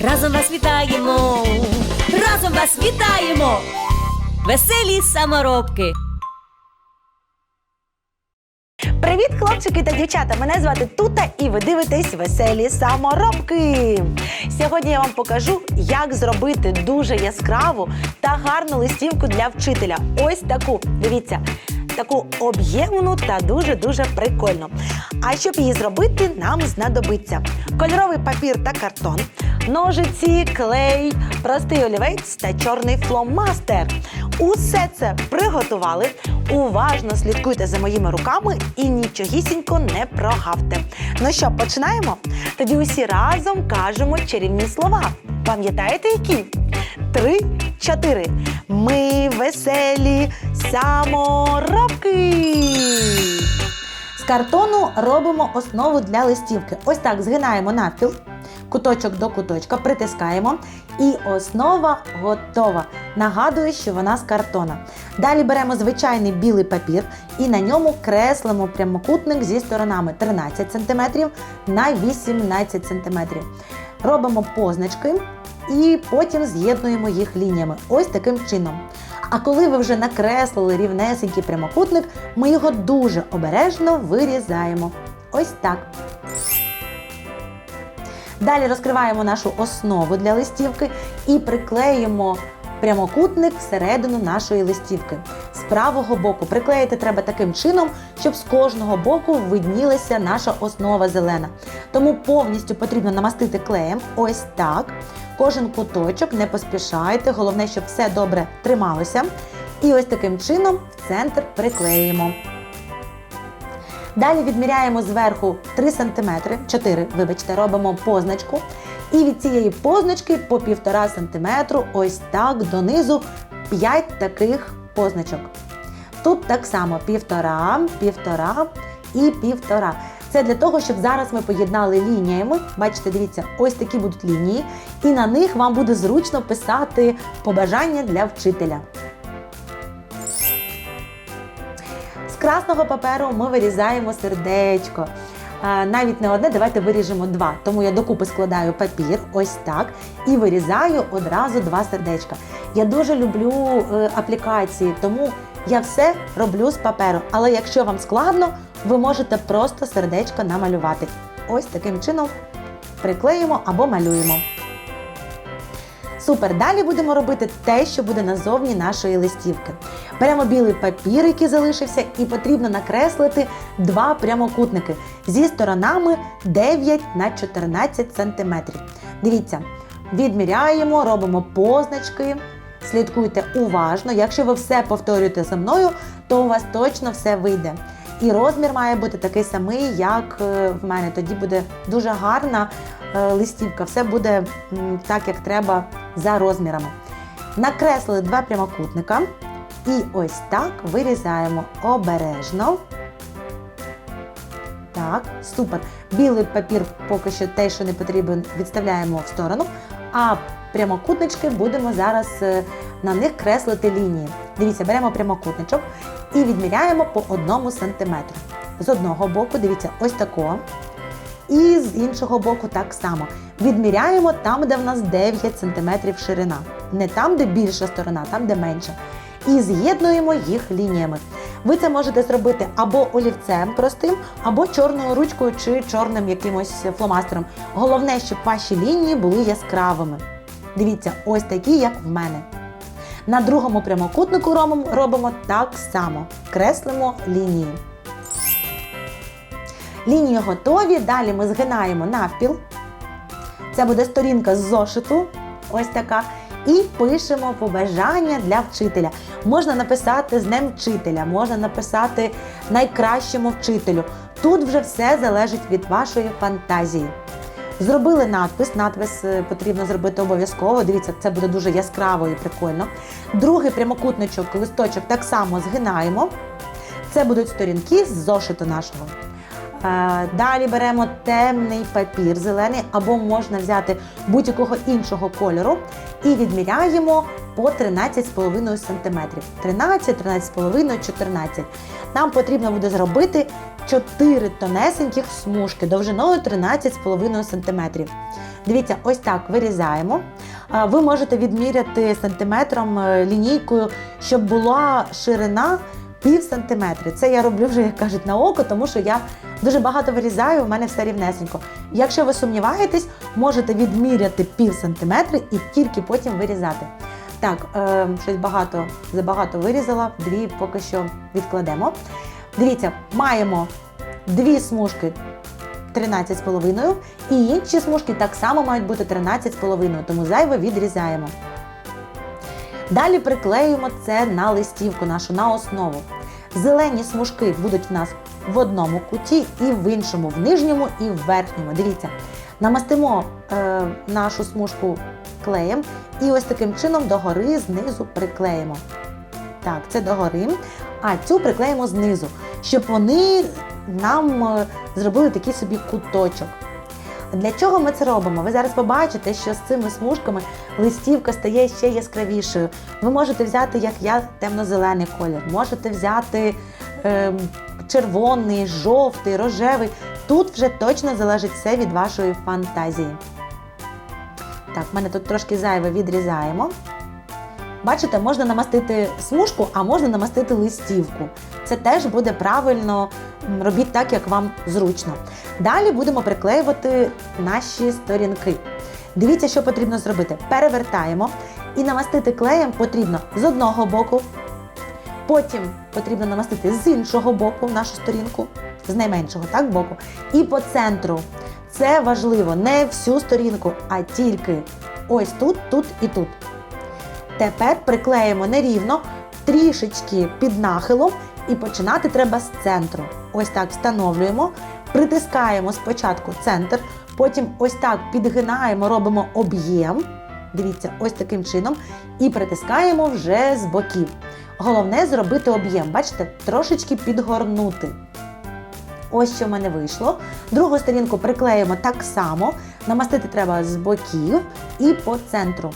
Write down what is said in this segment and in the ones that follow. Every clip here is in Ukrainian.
разом вас вітаємо, разом вас вітаємо, веселі саморобки. Привіт, хлопчики та дівчата! Мене звати Тута і ви дивитесь веселі саморобки. Сьогодні я вам покажу, як зробити дуже яскраву та гарну листівку для вчителя. Ось таку. Дивіться. Таку об'ємну та дуже-дуже прикольну. А щоб її зробити, нам знадобиться кольоровий папір та картон, ножиці, клей, простий олівець та чорний фломастер. Усе це приготували. Уважно слідкуйте за моїми руками і нічогісінько не прогавте. Ну що, починаємо? Тоді усі разом кажемо чарівні слова. Пам'ятаєте які? Три, чотири. Ми веселі саморобки. З картону робимо основу для листівки. Ось так згинаємо навпіл, куточок до куточка, притискаємо. І основа готова. Нагадую, що вона з картона. Далі беремо звичайний білий папір і на ньому креслимо прямокутник зі сторонами 13 см на 18 см. Робимо позначки і потім з'єднуємо їх лініями. Ось таким чином. А коли ви вже накреслили рівнесенький прямокутник, ми його дуже обережно вирізаємо. Ось так. Далі розкриваємо нашу основу для листівки і приклеїмо прямокутник всередину нашої листівки. З правого боку приклеїти треба таким чином, щоб з кожного боку виднілася наша основа зелена. Тому повністю потрібно намастити клеєм ось так. Кожен куточок не поспішайте, головне, щоб все добре трималося. І ось таким чином в центр приклеїмо. Далі відміряємо зверху 3 см, 4, вибачте, робимо позначку. І від цієї позначки по 1,5 см ось так донизу 5 таких позначок. Тут так само 1,5, 1,5 і 1,5. Це для того, щоб зараз ми поєднали лініями. Бачите, дивіться, ось такі будуть лінії, і на них вам буде зручно писати побажання для вчителя. Красного паперу ми вирізаємо сердечко. Навіть не одне, давайте виріжемо два. Тому я докупи складаю папір, ось так, і вирізаю одразу два сердечка. Я дуже люблю е, аплікації, тому я все роблю з паперу. Але якщо вам складно, ви можете просто сердечко намалювати. Ось таким чином приклеїмо або малюємо. Супер, далі будемо робити те, що буде назовні нашої листівки. Беремо білий папір, який залишився, і потрібно накреслити два прямокутники зі сторонами 9 на 14 см. Дивіться, відміряємо, робимо позначки. Слідкуйте уважно. Якщо ви все повторюєте за мною, то у вас точно все вийде. І розмір має бути такий самий, як е, в мене. Тоді буде дуже гарна е, листівка. Все буде так, як треба за розмірами. Накреслили два прямокутника. І ось так вирізаємо обережно. Так, супер. Білий папір поки що те, що не потрібен, відставляємо в сторону. А прямокутнички будемо зараз е, на них креслити лінії. Дивіться, беремо прямокутничок і відміряємо по одному сантиметру. З одного боку, дивіться, ось такого. І з іншого боку так само. Відміряємо там, де в нас 9 см ширина. Не там, де більша сторона, там, де менша. І з'єднуємо їх лініями. Ви це можете зробити або олівцем простим, або чорною ручкою чи чорним якимось фломастером. Головне, щоб ваші лінії були яскравими. Дивіться, ось такі, як в мене. На другому прямокутнику робимо, так само. Креслимо лінії. Лінії готові. Далі ми згинаємо навпіл. Це буде сторінка з зошиту. Ось така. І пишемо побажання для вчителя. Можна написати з Днем вчителя, можна написати найкращому вчителю. Тут вже все залежить від вашої фантазії. Зробили надпис. Надпис е, потрібно зробити обов'язково. Дивіться, це буде дуже яскраво і прикольно. Другий прямокутничок, листочок так само згинаємо. Це будуть сторінки з зошиту нашого. Е, Далі беремо темний папір зелений, або можна взяти будь-якого іншого кольору і відміряємо по 13,5 см. 13, 13,5, 14. Нам потрібно буде зробити 4 тонесеньких смужки довжиною 13,5 см. Дивіться, ось так вирізаємо. Ви можете відміряти сантиметром е, лінійкою, щоб була ширина пів сантиметри. Це я роблю вже, як кажуть, на око, тому що я дуже багато вирізаю, у мене все рівнесенько. Якщо ви сумніваєтесь, можете відміряти пів сантиметри і тільки потім вирізати. Так, е, щось багато забагато вирізала, дві поки що відкладемо. Дивіться, маємо дві смужки 13,5 і інші смужки так само мають бути 13,5, тому зайве відрізаємо. Далі приклеюємо це на листівку нашу на основу. Зелені смужки будуть в нас в одному куті і в іншому, в нижньому і в верхньому. Дивіться, намастимо е, нашу смужку клеєм і ось таким чином догори знизу приклеїмо. Так, це догори, а цю приклеїмо знизу, щоб вони нам е, зробили такий собі куточок. Для чого ми це робимо? Ви зараз побачите, що з цими смужками листівка стає ще яскравішою. Ви можете взяти, як я, темно-зелений колір, можете взяти е, червоний, жовтий, рожевий. Тут вже точно залежить все від вашої фантазії. Так, в мене тут трошки зайве відрізаємо. Бачите, можна намастити смужку, а можна намастити листівку. Це теж буде правильно. Робіть так, як вам зручно. Далі будемо приклеювати наші сторінки. Дивіться, що потрібно зробити. Перевертаємо і намастити клеєм потрібно з одного боку, потім потрібно намастити з іншого боку нашу сторінку, з найменшого так, боку, і по центру. Це важливо не всю сторінку, а тільки ось тут, тут і тут. Тепер приклеїмо нерівно, трішечки під нахилом, і починати треба з центру. Ось так встановлюємо, притискаємо спочатку центр, потім ось так підгинаємо, робимо об'єм. Дивіться, ось таким чином, і притискаємо вже з боків. Головне зробити об'єм, бачите, трошечки підгорнути. Ось що в мене вийшло. Другу сторінку приклеїмо так само, намастити треба з боків і по центру.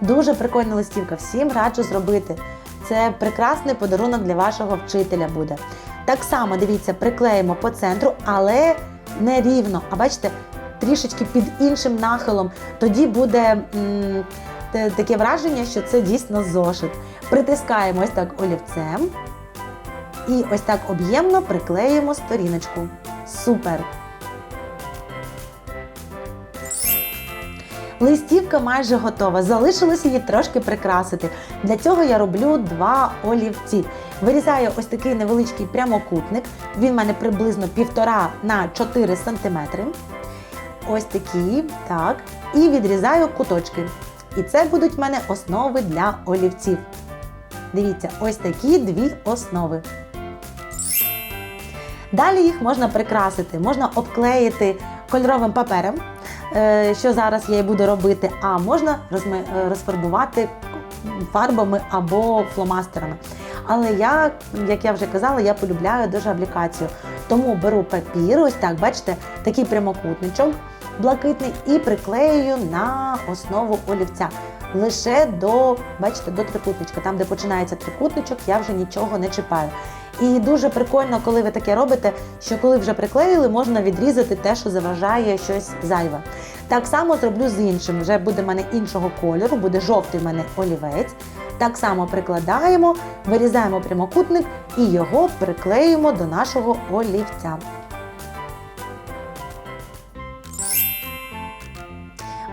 Дуже прикольна листівка, всім раджу зробити. Це прекрасний подарунок для вашого вчителя буде. Так само, дивіться, приклеїмо по центру, але не рівно. А бачите, трішечки під іншим нахилом. Тоді буде м, таке враження, що це дійсно зошит. Притискаємо ось так олівцем. І ось так об'ємно приклеїмо сторіночку. Супер! Листівка майже готова. Залишилось її трошки прикрасити. Для цього я роблю два олівці. Вирізаю ось такий невеличкий прямокутник. Він в мене приблизно 1,5 на 4 см. Ось такий, так. І відрізаю куточки. І це будуть в мене основи для олівців. Дивіться, ось такі дві основи. Далі їх можна прикрасити, можна обклеїти кольоровим папером, що зараз я і буду робити, а можна е, розфарбувати фарбами або фломастерами. Але я, як я вже казала, я полюбляю дуже аплікацію. Тому беру папір, ось так, бачите, такий прямокутничок блакитний, і приклею на основу олівця. Лише до, бачите, до трикутничка. Там, де починається трикутничок, я вже нічого не чіпаю. І дуже прикольно, коли ви таке робите, що коли вже приклеїли, можна відрізати те, що заважає щось зайве. Так само зроблю з іншим. Вже буде в мене іншого кольору, буде жовтий в мене олівець. Так само прикладаємо, вирізаємо прямокутник і його приклеїмо до нашого олівця.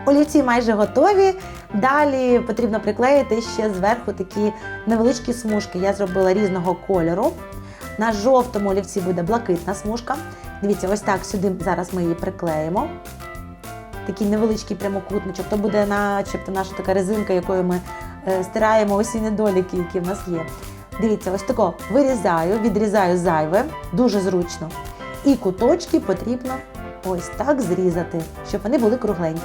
Олівці майже готові. Далі потрібно приклеїти ще зверху такі невеличкі смужки. Я зробила різного кольору. На жовтому олівці буде блакитна смужка. Дивіться, ось так сюди зараз ми її приклеїмо. Такий невеличкий прямокутничок. То буде начебто наша така резинка, якою ми е, стираємо усі недоліки, які в нас є. Дивіться, ось тако вирізаю, відрізаю зайве, дуже зручно. І куточки потрібно ось так зрізати, щоб вони були кругленькі.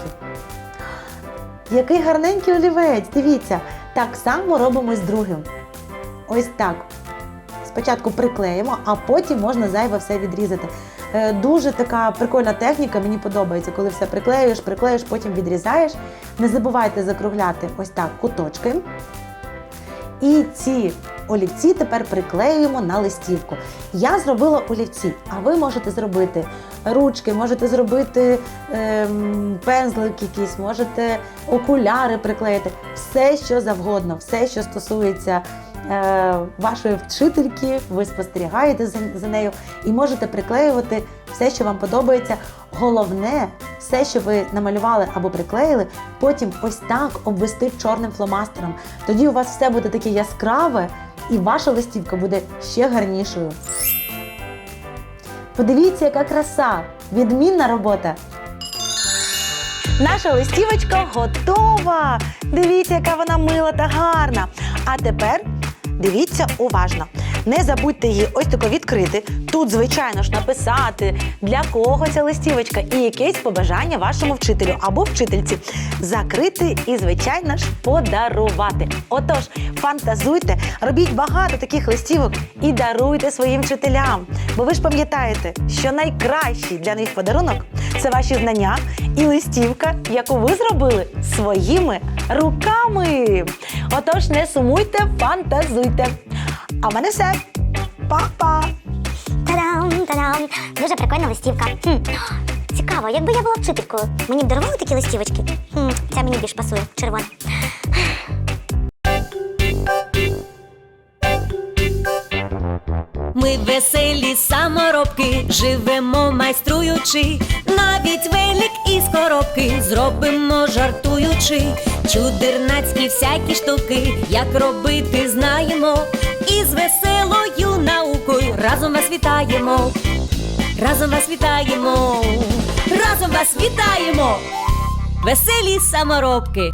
Який гарненький олівець, дивіться. Так само робимо з другим. Ось так. Спочатку приклеїмо, а потім можна зайве все відрізати. Е, Дуже така прикольна техніка, мені подобається, коли все приклеюєш, приклеїш, потім відрізаєш. Не забувайте закругляти ось так куточки. І ці олівці тепер приклеюємо на листівку. Я зробила олівці, а ви можете зробити ручки, можете зробити ем, пензлик якийсь, можете окуляри приклеїти. Все, що завгодно, все, що стосується вашої вчительки, ви спостерігаєте за, за нею і можете приклеювати все, що вам подобається. Головне, все, що ви намалювали або приклеїли, потім ось так обвести чорним фломастером. Тоді у вас все буде таке яскраве, і ваша листівка буде ще гарнішою. Подивіться, яка краса! Відмінна робота! Наша листівочка готова. Дивіться, яка вона мила та гарна. А тепер дивіться уважно. Не забудьте її ось тако відкрити. Тут, звичайно ж, написати, для кого ця листівочка і якесь побажання вашому вчителю або вчительці. Закрити і, звичайно ж, подарувати. Отож, фантазуйте, робіть багато таких листівок і даруйте своїм вчителям. Бо ви ж пам'ятаєте, що найкращий для них подарунок це ваші знання і листівка, яку ви зробили своїми руками. Отож, не сумуйте, фантазуйте. А в мене все. Па-па! Та-дам, та-дам. Дуже прикольна листівка. Хм. Цікаво, якби я була вчителькою, мені б дарували такі листівочки? Хм, ця мені більш пасує, червона. Ми веселі саморобки, живемо майструючи, навіть велик із коробки зробимо жартуючи, чудернацькі всякі штуки, як робити знаємо, і з веселою наукою разом вас вітаємо, разом вас вітаємо, разом вас вітаємо, веселі саморобки.